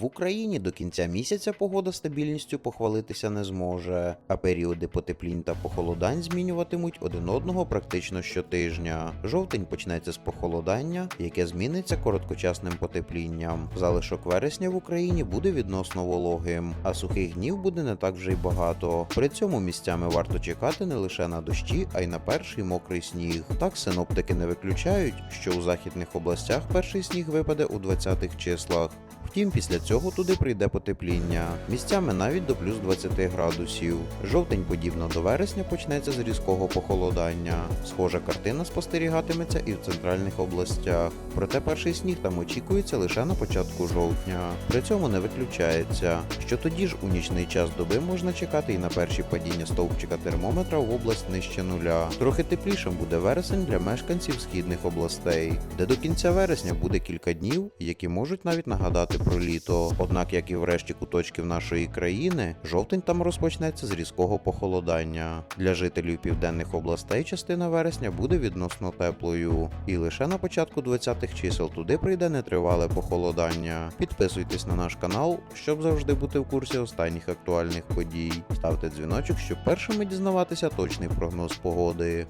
В Україні до кінця місяця погода стабільністю похвалитися не зможе, а періоди потеплінь та похолодань змінюватимуть один одного практично щотижня. Жовтень почнеться з похолодання, яке зміниться короткочасним потеплінням. Залишок вересня в Україні буде відносно вологим, а сухих днів буде не так вже й багато. При цьому місцями варто чекати не лише на дощі, а й на перший мокрий сніг. Так синоптики не виключають, що у західних областях перший сніг випаде у 20-х числах. Втім, після цього туди прийде потепління, місцями навіть до плюс 20 градусів. Жовтень, подібно до вересня, почнеться з різкого похолодання. Схожа картина спостерігатиметься і в центральних областях. Проте перший сніг там очікується лише на початку жовтня. При цьому не виключається, що тоді ж у нічний час доби можна чекати і на перші падіння стовпчика термометра в область нижче нуля. Трохи теплішим буде вересень для мешканців східних областей, де до кінця вересня буде кілька днів, які можуть навіть нагадати про літо. Однак, як і в решті куточків нашої країни, жовтень там розпочнеться з різкого похолодання. Для жителів південних областей частина вересня буде відносно теплою, і лише на початку 20-х чисел туди прийде нетривале похолодання. Підписуйтесь на наш канал, щоб завжди бути в курсі останніх актуальних подій. Ставте дзвіночок, щоб першими дізнаватися точний прогноз погоди.